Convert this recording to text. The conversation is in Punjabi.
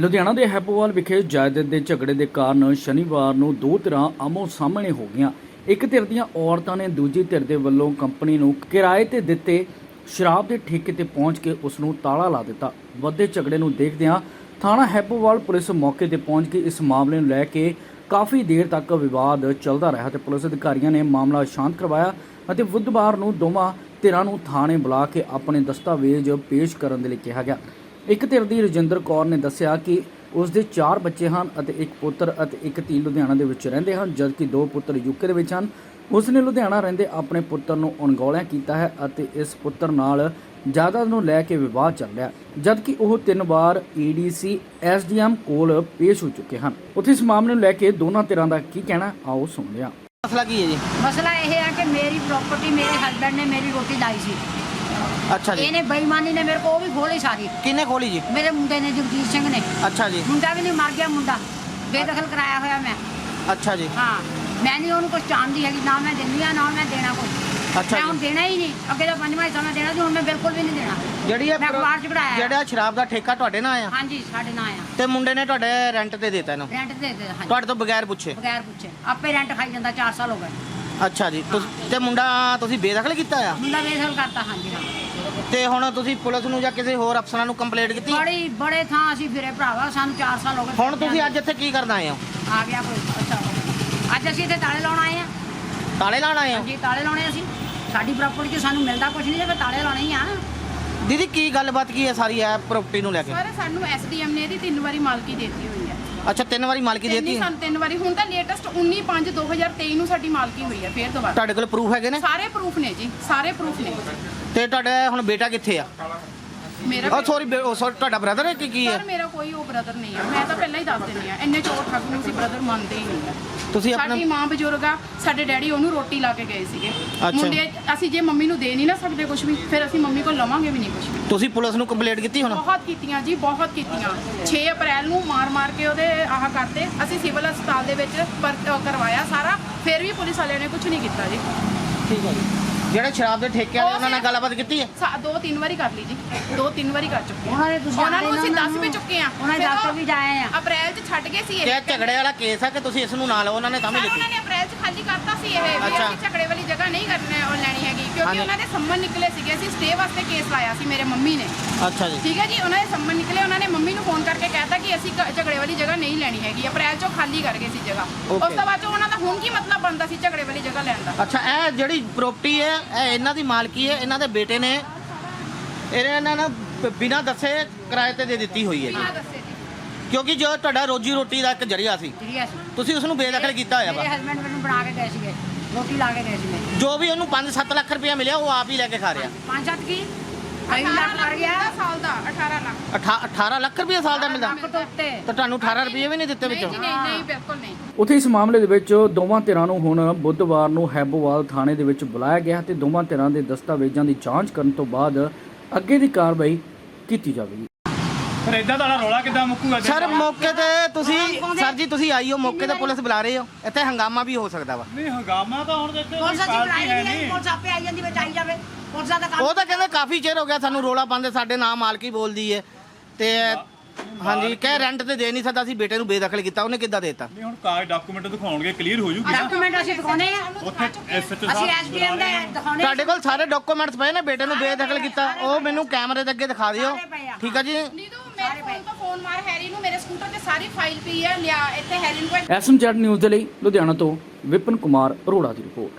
ਲੁਧਿਆਣਾ ਦੇ ਹੈਪੋਵਾਲ ਵਿਖੇ ਜਾਇਦਾਦ ਦੇ ਝਗੜੇ ਦੇ ਕਾਰਨ ਸ਼ਨੀਵਾਰ ਨੂੰ ਦੋ ਧਿਰਾਂ ਆਮੋ ਸਾਹਮਣੇ ਹੋ ਗਈਆਂ। ਇੱਕ ਧਿਰ ਦੀਆਂ ਔਰਤਾਂ ਨੇ ਦੂਜੀ ਧਿਰ ਦੇ ਵੱਲੋਂ ਕੰਪਨੀ ਨੂੰ ਕਿਰਾਏ ਤੇ ਦਿੱਤੇ ਸ਼ਰਾਬ ਦੇ ਠੇਕੇ ਤੇ ਪਹੁੰਚ ਕੇ ਉਸ ਨੂੰ ਤਾਲਾ ਲਾ ਦਿੱਤਾ। ਵੱਧਦੇ ਝਗੜੇ ਨੂੰ ਦੇਖਦਿਆਂ ਥਾਣਾ ਹੈਪੋਵਾਲ ਪੁਲਿਸ ਮੌਕੇ ਤੇ ਪਹੁੰਚ ਕੇ ਇਸ ਮਾਮਲੇ ਨੂੰ ਲੈ ਕੇ ਕਾਫੀ ਦੇਰ ਤੱਕ ਵਿਵਾਦ ਚੱਲਦਾ ਰਿਹਾ ਤੇ ਪੁਲਿਸ ਅਧਿਕਾਰੀਆਂ ਨੇ ਮਾਮਲਾ ਸ਼ਾਂਤ ਕਰਵਾਇਆ ਅਤੇ ਬੁੱਧਵਾਰ ਨੂੰ ਦੋਵਾਂ ਧਿਰਾਂ ਨੂੰ ਥਾਣੇ ਬੁਲਾ ਕੇ ਆਪਣੇ ਦਸਤਾਵੇਜ਼ ਪੇਸ਼ ਕਰਨ ਦੇ ਲਈ ਕਿਹਾ ਗਿਆ। ਇੱਕ ਧਿਰ ਦੀ ਰਜਿੰਦਰ ਕੌਰ ਨੇ ਦੱਸਿਆ ਕਿ ਉਸ ਦੇ 4 ਬੱਚੇ ਹਨ ਅਤੇ ਇੱਕ ਪੁੱਤਰ ਅਤੇ ਇੱਕ ਧੀ ਲੁਧਿਆਣਾ ਦੇ ਵਿੱਚ ਰਹਿੰਦੇ ਹਨ ਜਦਕਿ ਦੋ ਪੁੱਤਰ ਯੂਕੇ ਦੇ ਵਿੱਚ ਹਨ। ਉਸ ਨੇ ਲੁਧਿਆਣਾ ਰਹਿੰਦੇ ਆਪਣੇ ਪੁੱਤਰ ਨੂੰ ਅਣਗੌਲਿਆ ਕੀਤਾ ਹੈ ਅਤੇ ਇਸ ਪੁੱਤਰ ਨਾਲ ਜਾਇਦਾਦ ਨੂੰ ਲੈ ਕੇ ਵਿਵਾਦ ਚੱਲ ਰਿਹਾ ਜਦਕਿ ਉਹ ਤਿੰਨ ਵਾਰ ਈਡੀਸੀ ਐਸਡੀਐਮ ਕੋਲ ਪੇਸ਼ ਹੋ ਚੁੱਕੇ ਹਨ। ਉੱਥੇ ਇਸ ਮਾਮਲੇ ਨੂੰ ਲੈ ਕੇ ਦੋਨਾਂ ਧਿਰਾਂ ਦਾ ਕੀ ਕਹਿਣਾ ਆਓ ਸੁਣਦੇ ਹਾਂ ਮਸਲਾ ਕੀ ਹੈ ਜੀ? ਮਸਲਾ ਇਹ ਹੈ ਕਿ ਮੇਰੀ ਪ੍ਰਾਪਰਟੀ ਮੇਰੇ ਹਸਬੰਡ ਨੇ ਮੇਰੀ ਰੋਟੀ ਲਾਈ ਸੀ। ਅੱਛਾ ਜੀ। ਇਹਨੇ ਬੇਈਮਾਨੀ ਨੇ ਮੇਰੇ ਕੋ ਉਹ ਵੀ ਖੋਲੀ ਸਾਰੀ। ਕਿੰਨੇ ਖੋਲੀ ਜੀ? ਮੇਰੇ ਮੁੰਡੇ ਨੇ ਜਗਜੀਤ ਸਿੰਘ ਨੇ। ਅੱਛਾ ਜੀ। ਮੁੰਡਾ ਵੀ ਨਹੀਂ ਮਰ ਗਿਆ ਮੁੰਡਾ। ਬੇਦਖਲ ਕਰਾਇਆ ਹੋਇਆ ਮੈਂ। ਅੱਛਾ ਜੀ। ਹਾਂ। ਮੈਂ ਨਹੀਂ ਉਹਨੂੰ ਕੁਝ ਚਾਹੁੰਦੀ ਹੈਗੀ ਨਾ ਮੈਂ ਦਿੰਦੀ ਆ ਨਾ ਮੈਂ ਦੇਣਾ ਕੁਝ ਅੱਛਾ ਮੈਂ ਹੁਣ ਦੇਣਾ ਹੀ ਨਹੀਂ। ਅੱਗੇ ਤਾਂ ਪੰਜਵਾਂ ਹਿੱਸਾ ਮੈਂ ਦੇਣਾ ਸੀ ਹੁਣ ਮੈਂ ਬਿਲਕੁਲ ਵੀ ਨਹੀਂ ਦੇਣਾ। ਜਿਹੜੀ ਇਹ ਮੈਂ ਪ੍ਰੋ- ਅਖਬਾਰ 'ਚ। ਜਿਹੜਾ ਸ਼ਰਾਬ ਦਾ ਠੇਕਾ ਤੁਹਾਡੇ ਨਾਲ ਆ ਹਾਂਜੀ ਸਾਡੇ ਨਾਂ ਆ ਤੇ ਮੁੰਡੇ ਨੇ ਤੁਹਾਡੇ ਰੈਂਟ ਤੇ ਦਿੱਤਾ ਇਹਨੂੰ? ਰੈਂਟ ਦੇ ਦੇ ਹਾਂਜੀ। ਤੁਹਾਡੇ ਤੋਂ ਬਗੈਰ ਪੁੱਛੇ? ਬਗੈਰ ਪੁੱਛੇ। ਆਪੇ ਰੈਂਟ ਖਾਈ ਜਾਂਦਾ 4 ਸਾਲ ਹੋ ਗਏ। ਅੱਛਾ ਜੀ ਤੁਸ- ਤੇ ਮੁੰਡਾ ਤੁਸੀਂ ਬੇਦਖਲ ਕੀਤਾ ਆ? ਮੁੰਡਾ ਬੇਦਖਲ ਕਰਤਾ ਹਾਂਜੀ ਹਾਂ। ਤੇ ਹੁਣ ਤੁਸੀਂ ਪੁਲਿਸ ਨੂੰ ਜਾਂ ਕਿਸੇ ਹੋਰ ਅਫਸਰਾਂ ਨੂੰ ਕੰਪਲੇਂਟ ਕੀਤੀ? ਬੜੀ ਬੜੇ ਥਾਂ ਅਸੀਂ ਫਿਰੇ ਭਰਾਵਾ ਸਾਨੂੰ 4 ਸਾਲ ਹੋ ਗਏ ਹੁਣ ਤੁਸੀਂ ਅੱਜ ਇੱਥੇ ਕੀ ਕਰਨ ਆਏ ਹੋ? ਆ ਗਿਆ ਕੋਈ ਅੱਛਾ। ਅੱਜ ਅਸੀਂ ਇੱਥੇ ਤਾਲੇ ਲਾਉਣ ਆਏ ਆ ਤਾਲੇ ਲਾਣ ਆਏ ਹੋ? ਹਾਂਜੀ ਤਾਲੇ ਲਾਉਣੇ ਅਸੀਂ। ਸਾਡੀ ਪ੍ਰਾਪਰਟੀ 'ਚ ਸਾਨੂੰ ਮਿਲਦਾ ਕੁਝ ਨਹੀਂ ਜੇ ਤਾਲੇ ਲਾਉਣੇ ਹੀ ਆ। ਦੀਦੀ ਕੀ ਗੱਲਬਾਤ ਕੀ ਹੈ ਸਾਰੀ ਇਹ ਪ੍ਰਾਪਰਟੀ ਨੂੰ ਲੈ ਕੇ? ਸਰ ਸਾਨੂੰ ਐਸਡੀਐਮ ਨੇ ਇਹਦੀ ਤਿੰਨ ਵਾਰੀ ਮਾਲਕੀ ਦੇਤੀ ਹੋਈ ਹੈ। ਅੱਛਾ ਤਿੰਨ ਵਾਰੀ ਮਾਲਕੀ ਤਿੰਨ ਦੇਤੀ ਹੀ? ਹੈ ਸਾਨੂੰ ਤਿੰਨ ਵਾਰੀ। ਹੁਣ ਤਾਂ ਲੇਟੈਸਟ 19 5 2023 ਨੂੰ ਸਾਡੀ ਮਾਲਕੀ ਹੋਈ ਹੈ ਫੇਰ ਦੁਬਾਰਾ। ਤੁਹਾਡੇ ਕੋਲ ਪ੍ਰੂਫ ਹੈਗੇ ਨੇ? ਸਾਰੇ ਪ੍ਰੂਫ ਨੇ ਜੀ ਸਾਰੇ ਪ੍ਰੂਫ ਨੇ। ਤੇ ਤੁਹਾਡਾ ਹੁਣ ਬੇਟਾ ਕਿੱਥੇ ਆ? ਮੇਰਾ ਉਹ ਸੌਰੀ ਤੁਹਾਡਾ ਬ੍ਰਦਰ ਹੈ ਕਿ ਕੀ ਹੈ? ਸਰ ਮੇਰਾ ਕੋਈ ਉਹ ਬ੍ਰਦਰ ਨਹੀਂ ਹੈ। ਮੈਂ ਤਾਂ ਪਹਿਲਾਂ ਹੀ ਦੱਸ ਦਿੰਦੀ ਆ ਇੰਨੇ ਚੋਰ ਠੱਗ ਨੂੰ ਅਸੀਂ ਬ੍ਰਦਰ ਮੰਨਦੇ ਹੀ ਨਹੀਂ ਆ ਤੁਸੀਂ ਸਾਡੀ ਆਪਣਾ ਮਾਂ ਬਜ਼ੁਰਗ ਆ ਸਾਡੇ ਡੈਡੀ ਉਹਨੂੰ ਰੋਟੀ ਲਾ ਕੇ ਗਏ ਸੀਗੇ। ਅੱਛਾ। ਮੁੰਡੇ ਅਸੀਂ ਜੇ ਮੰਮੀ ਨੂੰ ਦੇ ਨਹੀਂ ਨਾ ਸਕਦੇ ਕੁਝ ਵੀ ਫਿਰ ਅਸੀਂ ਮੰਮੀ ਕੋਲ ਲਵਾਂਗੇ ਵੀ ਨਹੀਂ ਕੁਝ ਵੀ। ਤੁਸੀਂ ਪੁਲਿਸ ਨੂੰ ਕੰਪਲੇਂਟ ਕੀਤੀ ਹੁਣ? ਬਹੁਤ ਕੀਤੀਆਂ ਜੀ ਬਹੁਤ ਕੀਤੀਆਂ। 6 ਅਪ੍ਰੈਲ ਨੂੰ ਮਾਰ-ਮਾਰ ਕੇ ਉਹਦੇ ਆਹ ਕਰਤੇ ਅਸੀਂ ਸਿਵਲ ਹਸਪਤਾਲ ਦੇ ਵਿੱਚ ਪਰ- ਅਹ ਕਰਵਾਇਆ ਸਾਰਾ ਫਿਰ ਵੀ ਪੁਲਿਸ ਵਾਲਿਆਂ ਨੇ ਕੁਝ ਨਹੀਂ ਕੀਤਾ ਜੀ। ਠੀਕ ਹੈ ਜੀ। ਜਿਹੜੇ ਸ਼ਰਾਬ ਦੇ ਠੇਕੇ ਵਾਲੇ ਉਹ ਉਹਨਾਂ ਨਾਲ ਗੱਲਬਾਤ ਕੀਤੀ ਹੈ? ਸਾ- ਦੋ ਤਿੰਨ ਵਾਰੀ ਕਰ ਲਈ ਜੀ। ਦੋ ਤਿੰਨ ਵਾਰੀ ਕਰ ਚੁੱਕੇ ਉਹਨਾਂ ਨੇ ਤੁਸੀਂ ਉਹਨਾਂ ਨੂੰ ਅਸੀਂ ਨਾ ਦੱਸ ਵੀ ਚੁੱਕੇ ਆ ਉਹਨਾਂ ਨੇ ਦੱਸ ਕੇ ਵੀ ਜਾਏ ਆ। ਅਪ੍ਰੈਲ 'ਚ ਛੱਡ ਗਏ ਸੀ ਇਹ। ਇਹ ਝਗੜੇ ਵਾਲਾ ਕੇਸ ਹੈ ਕਿ ਤੁਸੀਂ ਇਸ ਨੂੰ ਨਾਲ ਉਹਨਾਂ ਨੇ ਤਾਂ ਵੀ ਸਰ, ਲਿਖੀ ਉਹਨਾਂ ਨੇ ਅਪ੍ਰੈਲ 'ਚ ਖਾਲੀ ਕਰਤਾ ਸੀ ਇਹ ਵੀ ਅੱਛਾ। ਅਸੀਂ ਝਗੜੇ ਵਾਲੀ ਜਗ੍ਹਾ ਨਹੀਂ ਕਰਨੀ ਉਹ ਲੈਣੀ ਹੈਗੀ ਹਾਂਜੀ। ਕਿਉਂਕਿ ਉਹਨਾਂ ਦੇ ਸੰਮਨ ਨਿਕਲੇ ਸੀਗੇ। ਅਸੀਂ ਸਟੇ ਵਾਸਤੇ ਕੇਸ ਲਾਇਆ ਸੀ ਮੇਰੇ ਮੰਮੀ ਨੇ। ਅੱਛਾ ਜੀ। ਠੀਕ ਹੈ ਜੀ? ਉਹਨਾਂ ਦੇ ਸੰਮਨ ਨਿਕਲੇ ਉਹਨਾਂ ਨੇ ਮੰਮੀ ਨੂੰ ਫੋਨ ਕਰਕੇ ਕਹਿਤਾ ਕਿ ਅਸੀਂ ਕ- ਝਗੜੇ ਵਾਲੀ ਜਗ੍ਹਾ ਨਹੀਂ ਲੈਣੀ ਹੈਗੀ। ਅਪ੍ਰੈਲ 'ਚੋਂ ਖਾਲੀ ਕਰ ਗਏ ਸੀ ਜਗ੍ਹਾ। ਉਸ Okay. ਤੋਂ ਬਾਅਦ 'ਚੋਂ ਉਹਨਾਂ ਦਾ ਹੁਣ ਕੀ ਬਣਦਾ ਸੀ ਝਗੜੇ ਵਾਲੀ ਜਗ੍ਹਾ ਲੈਣ ਦਾ। ਅੱਛਾ ਇਹ ਜਿਹੜੀ ਪ੍ਰਾਪਰਟੀ ਹੈ ਇਹ ਇਹਨਾਂ ਦੀ ਮਾਲਕੀ ਹੈ ਇਹਨਾਂ ਦੇ ਬੇਟੇ ਨੇ ਇਹਨੇ ਇਹਨਾਂ ਨੂੰ ਬ- ਬਿਨਾਂ ਦੱਸੇ ਕਿਰਾਏ ਤੇ ਦੇ ਦਿੱਤੀ ਹੋਈ ਹੈ ਜੀ। ਬਿਨਾਂ ਦੱਸੇ ਜੀ ਕਿਉਂਕਿ ਜੋ ਤੁਹਾਡਾ ਰੋਜੀ ਰੋਟੀ ਦਾ ਇੱਕ ਜਰੀਆ ਸੀ। ਜਿਹੜੀਆਂ ਸੀ। ਤੁਸੀਂ ਉਸ ਨੂੰ ਬੇਦਖਲ ਕੀਤਾ ਹੋਇਆ ਮੇਰੇ ਵਾ ਹਸਬੰਡ ਮੈਨੂੰ ਬਣਾ ਕੇ ਗਏ ਸੀਗੇ ਰੋਟੀ ਲਾ ਕੇ ਗਏ ਸੀ ਮੇਰੇ। ਜੋ ਵੀ ਉਹਨੂੰ 5-7 ਲੱਖ ਰੁਪਇਆ ਮਿਲਿਆ ਉਹ ਆਪ ਹੀ ਲੈ ਕੇ ਖਾ ਰਿਹਾ। ਪੰਜ ਸੱਤ ਕੀ? ਕਈ ਲੱਖ ਕਰ ਗਿਆ ਦਾ ਸਾਲ ਦਾ 18 ਲੱਖ। ਅਠਾ- 18 ਲੱਖ ਰੁਪਇਆ ਸਾਲ ਦਾ ਮਿਲਦਾ। ਲੱਖ ਤੋਂ ਉੱਤੇ। ਤਾਂ ਤੁਹਾਨੂੰ 18 ਰੁਪਏ ਵੀ ਨਹੀਂ ਦਿੱਤੇ ਨਹੀਂ ਵਿੱਚੋਂ? ਜੀ ਨਹੀਂ ਨਹੀਂ ਬਿਲਕੁਲ ਨਹੀਂ। ਉੱਥੇ ਇਸ ਮਾਮਲੇ ਦੇ ਵਿੱਚ ਦੋਵਾਂ ਧਿਰਾਂ ਨੂੰ ਹੁਣ ਬੁੱਧਵਾਰ ਨੂੰ ਹੈਬੋਵਾਲ ਥਾਣੇ ਦੇ ਵਿੱਚ ਬੁਲਾਇਆ ਗਿਆ ਤੇ ਦੋਵਾਂ ਧਿਰਾਂ ਦੇ ਦਸਤਾਵੇਜ਼ਾਂ ਦੀ ਜਾਂਚ ਕਰਨ ਤੋਂ ਬਾਅਦ ਅੱਗੇ ਦੀ ਕਾਰਵਾਈ ਕੀਤੀ ਜਾਵੇਗੀ। ਪਰ ਇਦਾਂ ਦਾ ਰੌਲਾ ਕਿਦਾਂ ਮੁੱਕੂਗਾ ਸਰ ਮੌਕੇ ਤੇ ਤੁਸੀਂ ਸਰ ਜੀ ਤੁਸੀਂ ਆਈ ਹੋ ਮੌਕੇ ਤੇ ਪੁਲਿਸ ਬੁਲਾ ਰਹੇ ਹੋ। ਇੱਥੇ ਹੰਗਾਮਾ ਵੀ ਹੋ ਸਕਦਾ ਵਾ। ਨਹੀਂ ਹੰਗਾਮਾ ਤਾਂ ਹੁਣ ਦੇਖੋ ਪੁਲਿਸ ਬੁਲਾਈ ਹੈ ਨਹੀਂ। ਪੁਲਿਸ ਆਪੇ ਆਈ ਜਾਂਦੀ ਵਿੱਚ ਆਈ ਜਾਵੇ। ਪੁਲਿਸ ਦਾ ਕੰਮ ਉਹ ਤਾਂ ਕਹਿੰਦੇ ਕਾਫੀ ਚਿਰ ਹੋ ਗਿਆ ਸਾਨੂੰ ਰੋਲਾ ਪਾਉਂਦੇ ਸਾਡੇ ਨਾਮ ਮਾਲਕੀ ਬੋਲਦੀ ਏ। ਤੇ ਹਾਂਜੀ ਕਹਿ ਰੈਂਟ ਤੇ ਦੇ ਨਹੀਂ ਸਕਦਾ ਸੀ ਬੇਟੇ ਨੂੰ ਬੇਦਖਲ ਕੀਤਾ ਉਹਨੇ ਕਿੱਦਾਂ ਦੇਤਾ? ਨਹੀਂ ਹੁਣ ਕਾਗਜ਼ ਡਾਕੂਮੈਂਟ ਦਿਖਾਉਣਗੇ ਕਲੀਅਰ ਹੋ ਜੂਗੀ ਨਾ। ਡਾਕੂਮੈਂਟ ਅਸੀਂ ਦਿਖਾਉਣੇ ਆ। ਉੱਥੇ ਐਸਐਚਓ ਅਸੀਂ ਐਸਡੀਐਮ ਦੇ ਦਿਖਾਉਣੇ ਤੁਹਾਡੇ ਕੋਲ ਸਾਰੇ ਡਾਕੂਮੈਂਟਸ ਪਏ ਨੇ ਬੇਟੇ ਨੂੰ ਬੇਦਖਲ ਕੀਤਾ। ਉਹ ਮੈਨੂੰ ਕੈਮਰੇ ਦੇ ਅੱਗੇ ਦਿਖਾ ਦਿਓ। ਠੀਕ ਆ ਜੀ? ਮੇਰੇ ਫੋਨ ਤੋਂ ਫੋਨ ਮਾਰ ਹੈਰੀ ਨੂੰ ਮੇਰੇ ਸਕੂਟਰ ਤੇ ਸਾਰੀ ਫਾਈਲ ਪਈ ਹੈ ਲਿਆ ਇੱਥੇ ਹੈਰੀ ਨੂੰ ਕੋਈ ਐਸਐਮਜੈਡ ਨਿਊਜ਼ ਦੇ ਲਈ ਲੁਧਿਆਣਾ ਤੋਂ ਵਿਪਨ ਕੁਮਾਰ ਅਰੋੜਾ ਦੀ ਰਿਪੋਰਟ।